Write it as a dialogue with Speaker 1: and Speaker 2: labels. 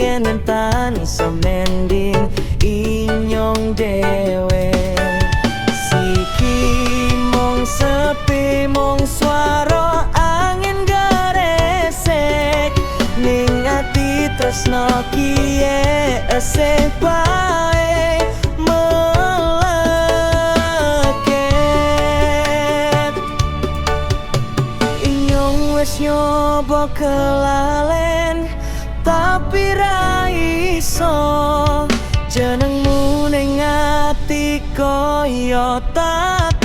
Speaker 1: yen entan sa mending inyong dewe. Siki mong sepi mong swara angin garesek. Ning ati tresno kie esek pae melaket Inyong wis nyobok kelalen tapi ra iso. Jenengmu ning ati koyo tak